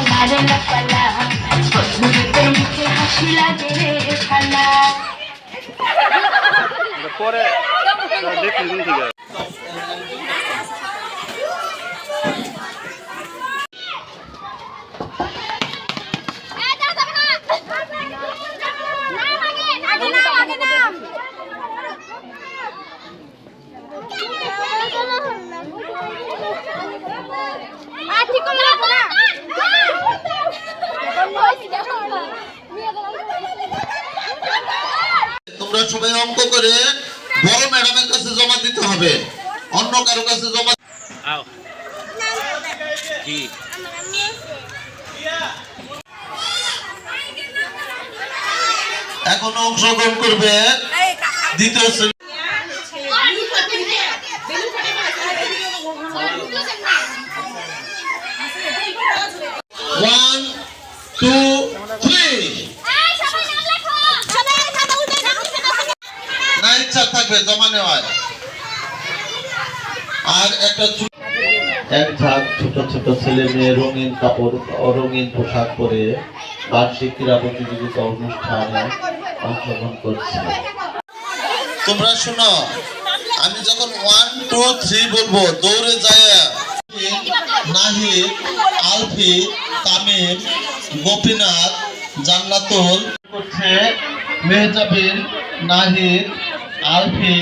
পালারে না পালা বন্ধুদের মুখে হাসি লাগে রে পালা পরে দেখুন ঠিক আছে। তোমরা সবাই অঙ্ক করে বড় ম্যাডামের কাছে জমা দিতে হবে। অন্য কারও কাছে জমা কি? এখন অংশগ্রহণ করবে দ্বিতীয় শ্রেণি। ওয়ান টু থ্রি না ইচ্ছা থাকবে জমা নেওয়ার আর একটা এক ঝাঁক ছোট ছোট ছেলে মেয়ে রঙিন কাপড় রঙিন পোশাক পরে বার্ষিক ক্রীড়া প্রতিযোগিতা অনুষ্ঠানে অংশগ্রহণ করছে। তোমরা শোনো আমি যখন ওয়ান টু থ্রি বলব দৌড়ে যায় নাহিদ আলফি তামিম গোপীনাথ জান্নাতুল। করছে মেহজাবিন নাহিদ আলফি